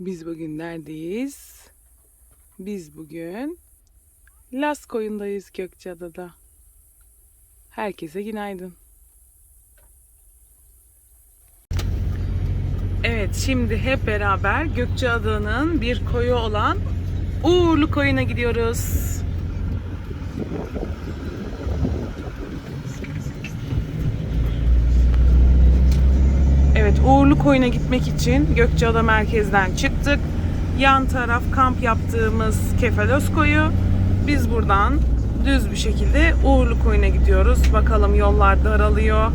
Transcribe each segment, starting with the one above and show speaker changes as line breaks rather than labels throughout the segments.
Biz bugün neredeyiz? Biz bugün Las koyundayız Gökçeada'da. Herkese günaydın. Evet şimdi hep beraber Gökçeada'nın bir koyu olan Uğurlu koyuna gidiyoruz. Evet, Uğurlu Koyun'a gitmek için Gökçeada merkezden çıktık. Yan taraf kamp yaptığımız Kefalos Koyu. Biz buradan düz bir şekilde Uğurlu Koyun'a gidiyoruz. Bakalım yollar daralıyor.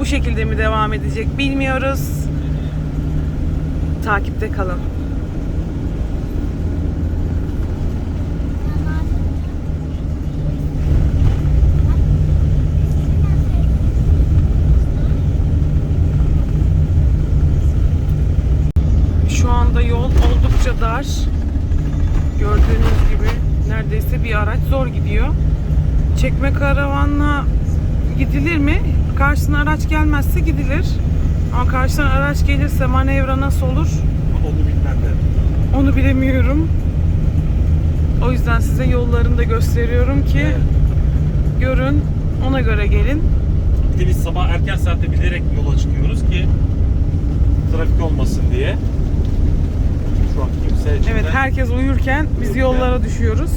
Bu şekilde mi devam edecek bilmiyoruz. Takipte kalın. Şu anda yol dar. Gördüğünüz gibi neredeyse bir araç zor gidiyor. Çekme karavanla gidilir mi? Karşısına araç gelmezse gidilir. Ama karşıdan araç gelirse manevra nasıl olur?
Onu bilmem de.
Onu bilemiyorum. O yüzden size yollarını da gösteriyorum ki görün, ona göre gelin.
Bir sabah erken saatte bilerek yola çıkıyoruz ki trafik olmasın diye. An kimse içinde.
Evet, herkes uyurken biz yollara düşüyoruz.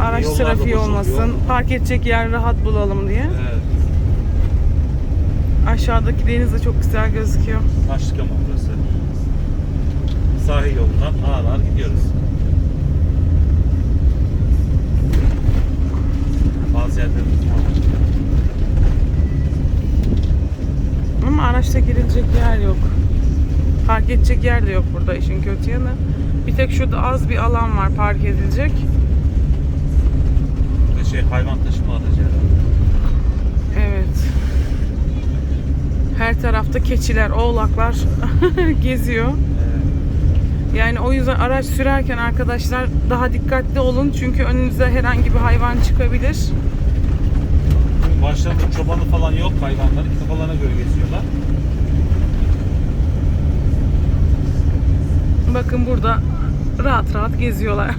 Araç
Yollar da
trafiği olmasın, park edecek yer rahat bulalım diye.
Evet.
Aşağıdaki deniz de çok güzel gözüküyor.
Taşlık ama burası. Sahil yolundan ağır ağır gidiyoruz. Bazı yerlerimiz var.
Ama araçta girilecek yer yok. Park edecek yer de yok burada işin kötü yanı. Bir tek şurada az bir alan var park edilecek.
Burada şey hayvan taşıma aracı.
Evet. Her tarafta keçiler, oğlaklar geziyor. Yani o yüzden araç sürerken arkadaşlar daha dikkatli olun. Çünkü önünüze herhangi bir hayvan çıkabilir.
Başlarında çobanı falan yok hayvanların. Kafalarına göre geziyorlar.
Bakın burada rahat rahat geziyorlar.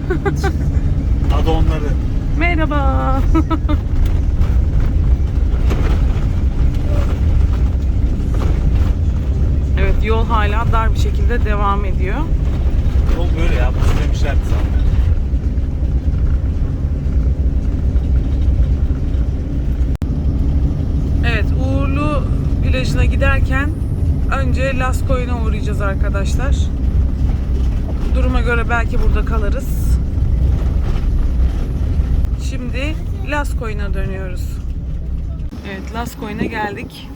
Adı onları.
Merhaba. evet yol hala dar bir şekilde devam ediyor.
Yol böyle ya. Bu demişlerdi zaten.
Evet Uğurlu plajına giderken önce Las Koyun'a uğrayacağız arkadaşlar. Duruma göre belki burada kalırız. Şimdi Las Koyun'a dönüyoruz. Evet Las Koyun'a geldik.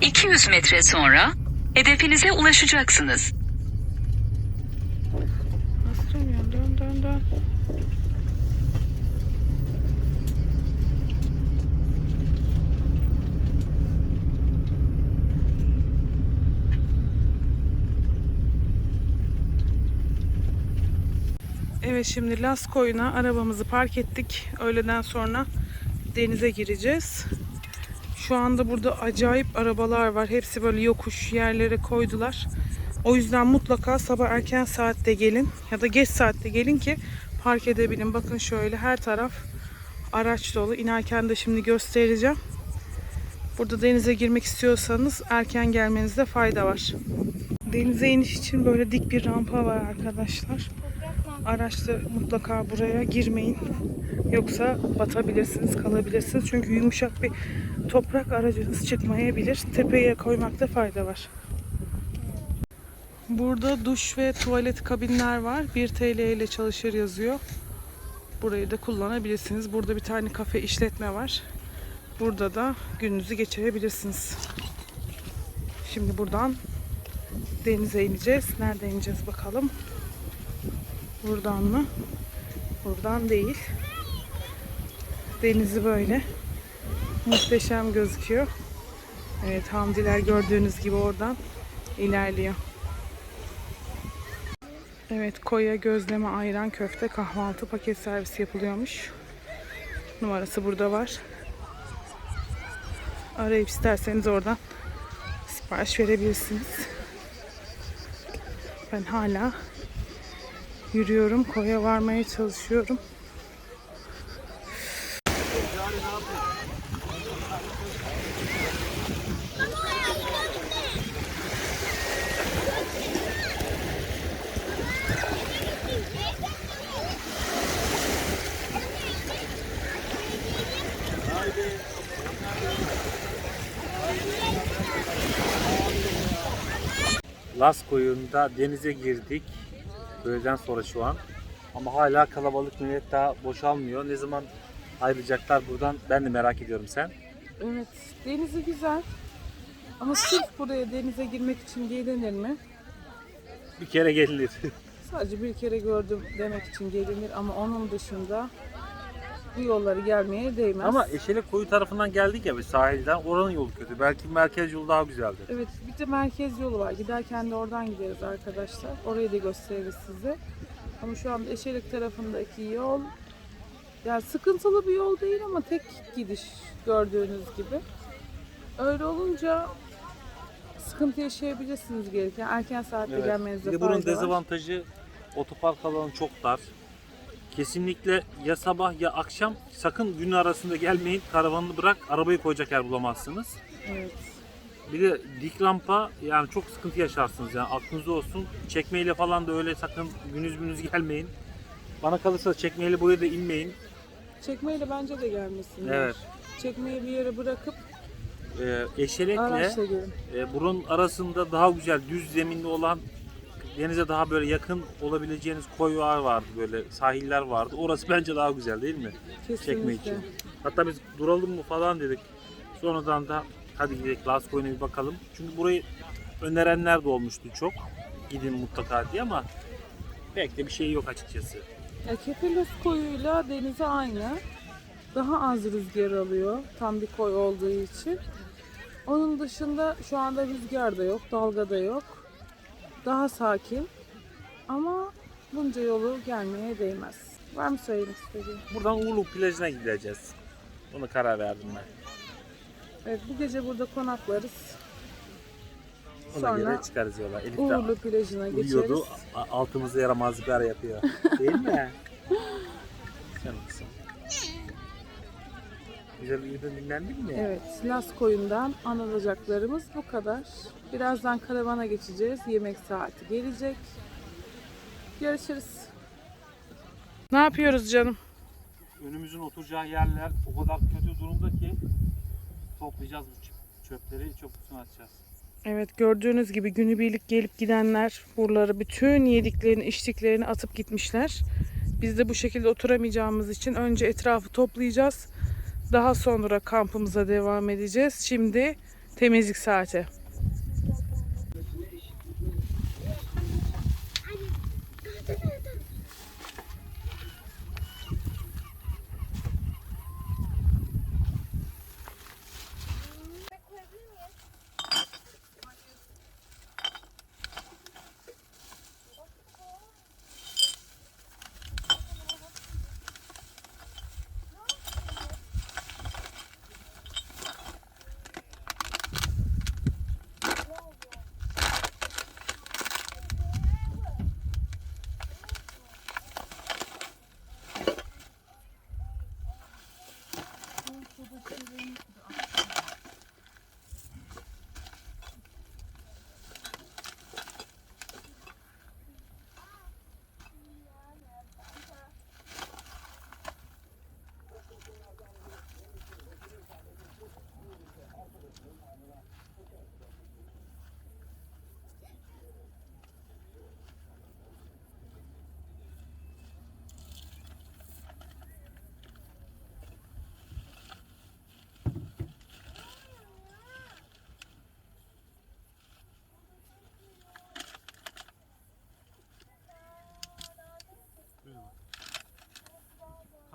200 metre sonra hedefinize ulaşacaksınız.
Şimdi Las Koyun'a arabamızı park ettik. Öğleden sonra denize gireceğiz. Şu anda burada acayip arabalar var. Hepsi böyle yokuş yerlere koydular. O yüzden mutlaka sabah erken saatte gelin ya da geç saatte gelin ki park edebilin. Bakın şöyle her taraf araç dolu. İnerken de şimdi göstereceğim. Burada denize girmek istiyorsanız erken gelmenizde fayda var. Denize iniş için böyle dik bir rampa var arkadaşlar. Araçla mutlaka buraya girmeyin. Yoksa batabilirsiniz, kalabilirsiniz. Çünkü yumuşak bir toprak aracınız çıkmayabilir. Tepeye koymakta fayda var. Burada duş ve tuvalet kabinler var. 1 TL ile çalışır yazıyor. Burayı da kullanabilirsiniz. Burada bir tane kafe işletme var. Burada da gününüzü geçirebilirsiniz. Şimdi buradan denize ineceğiz. Nerede ineceğiz bakalım. Buradan mı? Buradan değil. Denizi böyle. Muhteşem gözüküyor. Evet hamdiler gördüğünüz gibi oradan ilerliyor. Evet koya gözleme ayran köfte kahvaltı paket servis yapılıyormuş. Numarası burada var. Arayıp isterseniz oradan sipariş verebilirsiniz. Ben hala yürüyorum. Koya varmaya çalışıyorum.
Las koyunda denize girdik. Öğleden sonra şu an. Ama hala kalabalık millet daha boşalmıyor. Ne zaman ayrılacaklar buradan ben de merak ediyorum sen.
Evet, denizi güzel. Ama sırf buraya denize girmek için gelinir mi?
Bir kere gelinir.
Sadece bir kere gördüm demek için gelinir ama onun dışında bu yolları gelmeye değmez.
Ama Eşele koyu tarafından geldik ya biz sahilden. Oranın yolu kötü. Belki merkez yolu daha güzeldir.
Evet, bir de merkez yolu var. Giderken de oradan gideriz arkadaşlar. Orayı da gösteririz size. Ama şu anda Eşelik tarafındaki yol yani sıkıntılı bir yol değil ama tek gidiş gördüğünüz gibi. Öyle olunca sıkıntı yaşayabilirsiniz gelirken. Erken saatte
Evet.
gelmenizde
Bir de
fayda
bunun
var.
dezavantajı otopark alanı çok dar. Kesinlikle ya sabah ya akşam sakın gün arasında gelmeyin. Karavanını bırak arabayı koyacak yer bulamazsınız.
Evet.
Bir de dik rampa yani çok sıkıntı yaşarsınız yani aklınızda olsun. Çekmeyle falan da öyle sakın günüz günüz gelmeyin. Bana kalırsa çekmeyle buraya da inmeyin.
Çekmeyle bence de gelmesinler.
Evet.
Çekmeyi bir yere bırakıp
Ee, eşelekle
araçla gelin.
e, burun arasında daha güzel düz zeminli olan denize daha böyle yakın olabileceğiniz koylar vardı böyle sahiller vardı. Orası bence daha güzel değil mi?
Kesinlikle.
Çekme için. Hatta biz duralım mı falan dedik. Sonradan da hadi gidelim Las Koyun'a bir bakalım. Çünkü burayı önerenler de olmuştu çok. Gidin mutlaka diye ama pek de bir şey yok açıkçası.
Ya Kepelos koyuyla denize aynı. Daha az rüzgar alıyor. Tam bir koy olduğu için. Onun dışında şu anda rüzgar da yok, dalga da yok. Daha sakin. Ama bunca yolu gelmeye değmez. Var mı söylemek istediğin?
Buradan Uğurlu plajına gideceğiz. Ona karar verdim ben.
Evet bu gece burada konaklarız.
Ona
Sonra
göre çıkarız yola. Elif de
Uğurlu plajına
uyuyordu.
geçeriz.
a- Altımızda yaramazlıklar yapıyor. Değil mi? Canım kızım. Güzel uyudun dinlendin mi?
Evet, Las koyundan anılacaklarımız bu kadar. Birazdan karavana geçeceğiz. Yemek saati gelecek. Görüşürüz. Ne yapıyoruz canım?
Önümüzün oturacağı yerler o kadar kötü durumda ki toplayacağız bu çöp- çöpleri çöp kutusuna atacağız.
Evet gördüğünüz gibi günübirlik gelip gidenler buraları bütün yediklerini içtiklerini atıp gitmişler. Biz de bu şekilde oturamayacağımız için önce etrafı toplayacağız. Daha sonra kampımıza devam edeceğiz. Şimdi temizlik saati.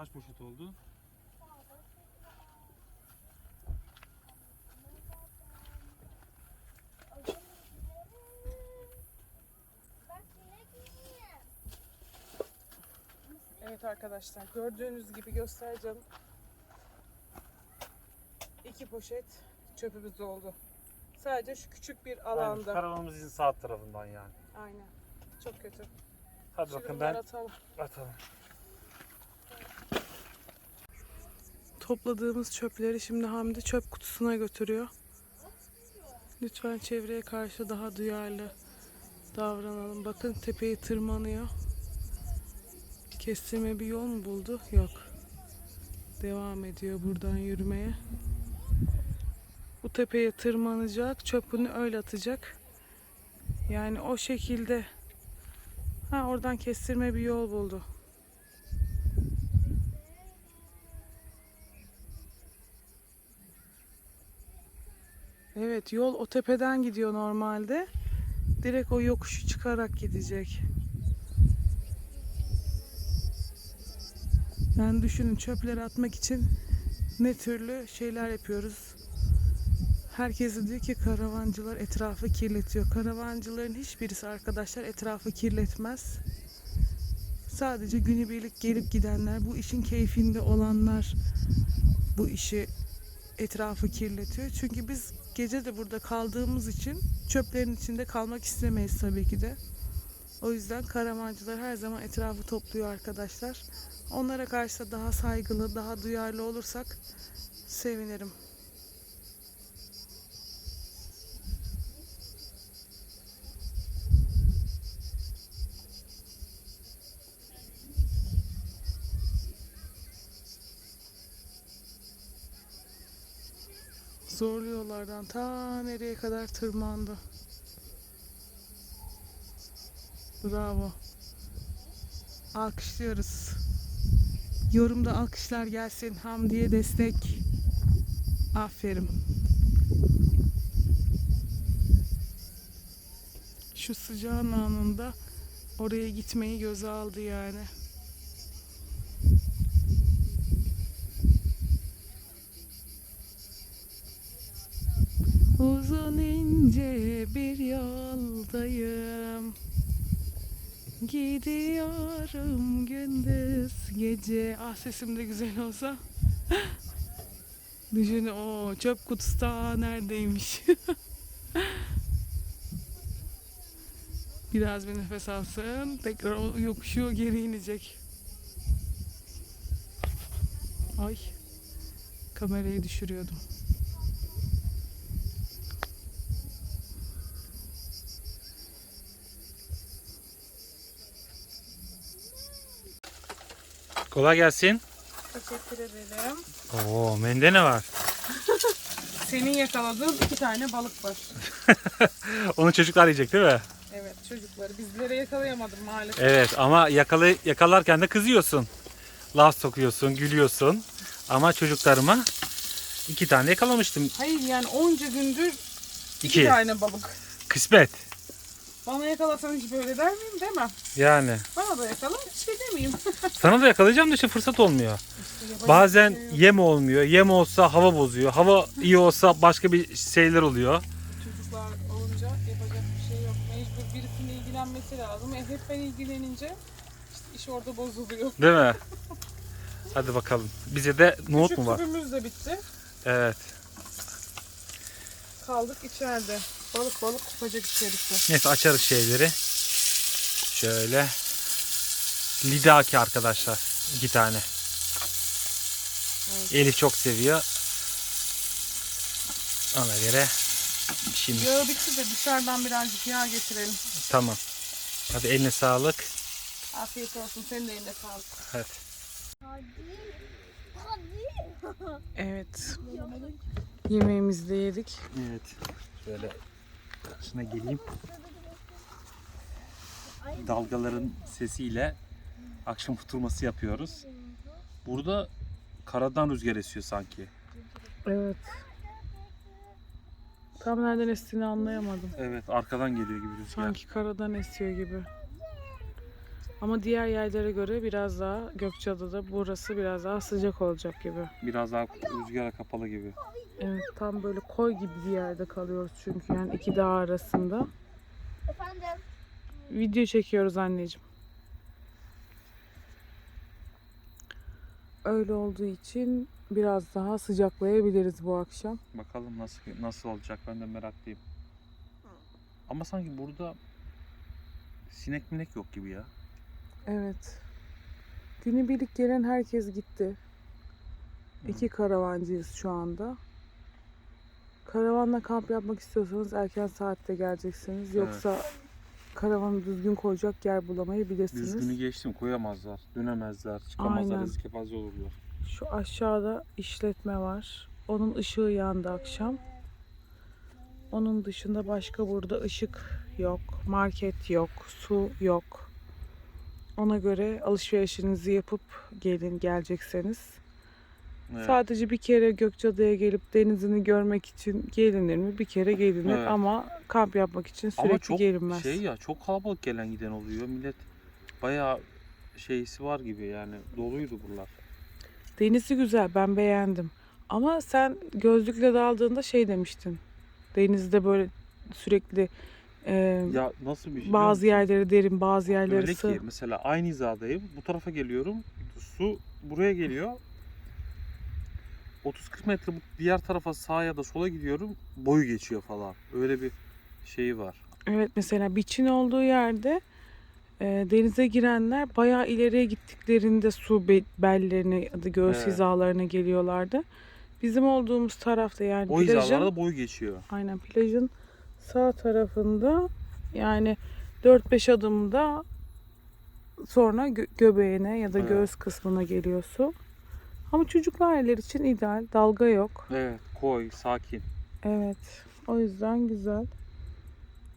Kaç poşet oldu?
Evet arkadaşlar gördüğünüz gibi göstereceğim. İki poşet çöpümüz oldu. Sadece şu küçük bir alanda.
karavanımızın sağ tarafından yani.
Aynen. çok kötü.
Hadi
Şimdi
bakın ben
atalım.
atalım.
Topladığımız çöpleri şimdi Hamdi çöp kutusuna götürüyor. Lütfen çevreye karşı daha duyarlı davranalım. Bakın tepeyi tırmanıyor. Kestirme bir yol mu buldu? Yok. Devam ediyor buradan yürümeye. Bu tepeye tırmanacak, çöpünü öyle atacak. Yani o şekilde. Ha oradan kestirme bir yol buldu. Evet yol o tepeden gidiyor normalde. Direkt o yokuşu çıkarak gidecek. Yani düşünün çöpleri atmak için ne türlü şeyler yapıyoruz. Herkes de diyor ki karavancılar etrafı kirletiyor. Karavancıların hiçbirisi arkadaşlar etrafı kirletmez. Sadece günübirlik gelip gidenler, bu işin keyfinde olanlar bu işi etrafı kirletiyor. Çünkü biz gece de burada kaldığımız için çöplerin içinde kalmak istemeyiz tabii ki de. O yüzden karavancılar her zaman etrafı topluyor arkadaşlar. Onlara karşı da daha saygılı, daha duyarlı olursak sevinirim. Zorlu yollardan ta nereye kadar tırmandı. Bravo. Alkışlıyoruz. Yorumda alkışlar gelsin. Hamdi'ye destek. Aferin. Şu sıcağın anında oraya gitmeyi göze aldı yani. Uzun ince bir yoldayım. Gidiyorum gündüz gece. Ah sesim de güzel olsa. Düşün o çöp kutusu ta neredeymiş? Biraz bir nefes alsın Tekrar yokuşu geri inecek. Ay Kamerayı düşürüyordum
Kolay gelsin.
Teşekkür ederim
Oo, mende ne var?
Senin yakaladığın iki tane balık var.
Onu çocuklar yiyecek değil mi?
Evet çocukları bizlere yakalayamadım maalesef.
Evet ama yakalı, yakalarken de kızıyorsun. Laf sokuyorsun, gülüyorsun. Ama çocuklarıma iki tane yakalamıştım.
Hayır yani onca gündür iki,
İki.
tane balık.
Kısmet.
Bana yakalasan hiç böyle der miyim demem.
Yani.
Bana da yakala hiç şey demeyeyim.
Sana da yakalayacağım da işte fırsat olmuyor.
Yapacak
Bazen
şey yok.
yem olmuyor. Yem olsa hava bozuyor. Hava iyi olsa başka bir şeyler oluyor.
Çocuklar olunca yapacak bir şey yok. Mecbur birisinin ilgilenmesi lazım. E, hep ben ilgilenince işte iş orada bozuluyor.
Değil mi? Hadi bakalım. Bize de nohut
Küçük
mu var?
tüpümüz de bitti.
Evet.
Kaldık içeride. Balık balık ufacık içerisi.
Neyse açarız şeyleri. Şöyle. Lidaki arkadaşlar. iki tane.
Evet.
Elif çok seviyor. Ona göre şimdi
Yağı bitti de dışarıdan birazcık yağ getirelim.
tamam. Hadi eline sağlık.
Afiyet olsun. Senin de eline sağlık.
Evet.
Evet. Yemeğimizi de yedik.
Evet. Şöyle şuna geleyim. Dalgaların sesiyle akşam oturması yapıyoruz. Burada karadan rüzgar esiyor sanki.
Evet. Tam nereden estiğini anlayamadım.
Evet, arkadan geliyor gibi rüzgar.
Sanki karadan esiyor gibi. Ama diğer yerlere göre biraz daha Gökçeada'da burası biraz daha sıcak olacak gibi.
Biraz daha rüzgara kapalı gibi.
Evet tam böyle koy gibi bir yerde kalıyoruz çünkü yani iki dağ arasında.
Efendim?
Video çekiyoruz anneciğim. Öyle olduğu için biraz daha sıcaklayabiliriz bu akşam.
Bakalım nasıl nasıl olacak ben de meraklıyım. Ama sanki burada sinek minek yok gibi ya.
Evet. Günübirlik gelen herkes gitti. İki karavancıyız şu anda. Karavanla kamp yapmak istiyorsanız erken saatte geleceksiniz. Yoksa karavanı düzgün koyacak yer bulamayabilirsiniz.
Düzgünü geçtim koyamazlar, dönemezler, çıkamazlar,
Aynen.
riske fazla olurlar.
Şu aşağıda işletme var. Onun ışığı yandı akşam. Onun dışında başka burada ışık yok, market yok, su yok. Ona göre alışverişinizi yapıp gelin gelecekseniz.
Evet.
Sadece bir kere Gökçeada'ya gelip denizini görmek için gelinir mi? Bir kere gelinir
Evet.
ama kamp yapmak için sürekli
Ama çok
gelinmez.
şey ya, çok kalabalık gelen giden oluyor. Millet bayağı şeysi var gibi yani doluydu buralar.
Denizi güzel, ben beğendim. Ama sen gözlükle daldığında şey demiştin. Denizde böyle sürekli e,
Ya nasıl bir şey?
bazı yerleri derin, bazı yerleri
Öyle
sığ.
ki mesela aynı hizadayım. Bu tarafa geliyorum. Su buraya geliyor. 30-40 metre bu diğer tarafa sağa ya da sola gidiyorum. Boyu geçiyor falan. Öyle bir şeyi var.
Evet mesela biçin olduğu yerde e, denize girenler bayağı ileriye gittiklerinde su be- bellerine ya da göğüs
Evet.
hizalarına geliyorlardı. Bizim olduğumuz tarafta yani
O
plajın,
hizalarda boyu geçiyor.
aynen plajın sağ tarafında yani 4-5 adımda sonra gö- göbeğine ya da
Evet.
göğüs kısmına geliyor su. Ama çocuklu aileler için ideal. Dalga yok.
Evet, koy, sakin.
Evet. O yüzden güzel.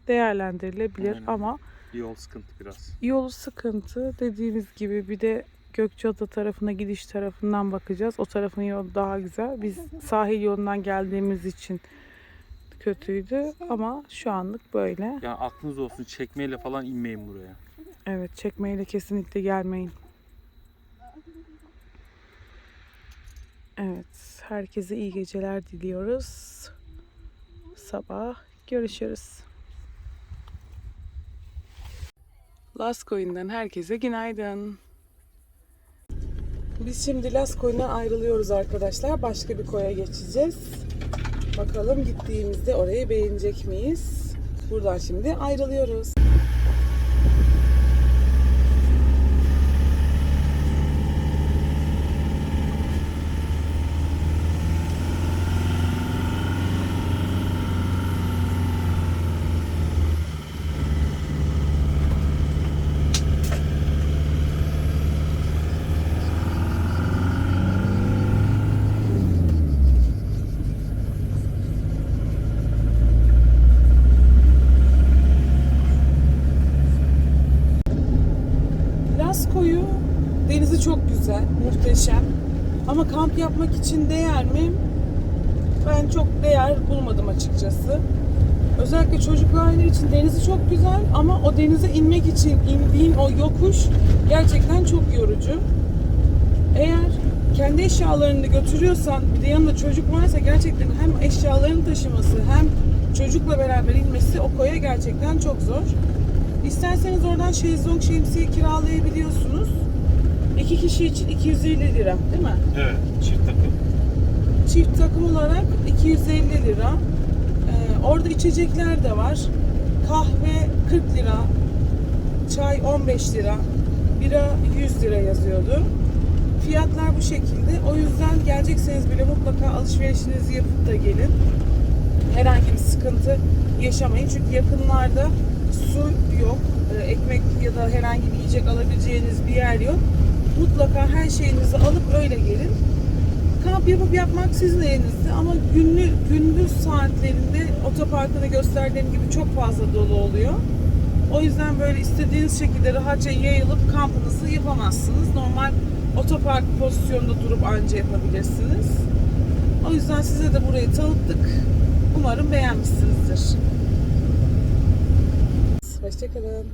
Değerlendirilebilir
Aynen.
ama
Yol sıkıntı biraz.
Yolu sıkıntı. Dediğimiz gibi bir de Gökçeada tarafına gidiş tarafından bakacağız. O tarafın yolu daha güzel. Biz sahil yolundan geldiğimiz için kötüydü ama şu anlık böyle.
Yani aklınız olsun çekmeyle falan inmeyin buraya.
Evet, çekmeyle kesinlikle gelmeyin. Evet, herkese iyi geceler diliyoruz. Sabah görüşürüz. Laskoyun'dan herkese günaydın. Biz şimdi Laskoyun'a ayrılıyoruz arkadaşlar. Başka bir koya geçeceğiz. Bakalım gittiğimizde orayı beğenecek miyiz? Buradan şimdi ayrılıyoruz. Las koyu denizi çok güzel, muhteşem. Ama kamp yapmak için değer mi? Ben çok değer bulmadım açıkçası. Özellikle çocuklu aileler için denizi çok güzel ama o denize inmek için indiğin o yokuş gerçekten çok yorucu. Eğer kendi eşyalarını da götürüyorsan bir de yanında çocuk varsa gerçekten hem eşyalarını taşıması hem çocukla beraber inmesi o koya gerçekten çok zor. İsterseniz oradan şezlong şemsiye kiralayabiliyorsunuz. İki kişi için 250 lira değil mi?
Evet, çift takım.
Çift takım olarak 250 lira. Ee, orada içecekler de var. Kahve 40 lira. Çay 15 lira. Bira 100 lira yazıyordu. Fiyatlar bu şekilde. O yüzden gelecekseniz bile mutlaka alışverişinizi yapıp da gelin. Herhangi bir sıkıntı yaşamayın. Çünkü yakınlarda su yok. Ee, Ekmek ya da herhangi bir yiyecek alabileceğiniz bir yer yok. Mutlaka her şeyinizi alıp öyle gelin. Kamp yapıp yapmak sizin elinizde ama günlü, gündüz saatlerinde otoparkını gösterdiğim gibi çok fazla dolu oluyor. O yüzden böyle istediğiniz şekilde rahatça yayılıp kampınızı yapamazsınız. Normal otopark pozisyonunda durup anca yapabilirsiniz. O yüzden size de burayı tanıttık. Umarım beğenmişsinizdir. Hoşçakalın.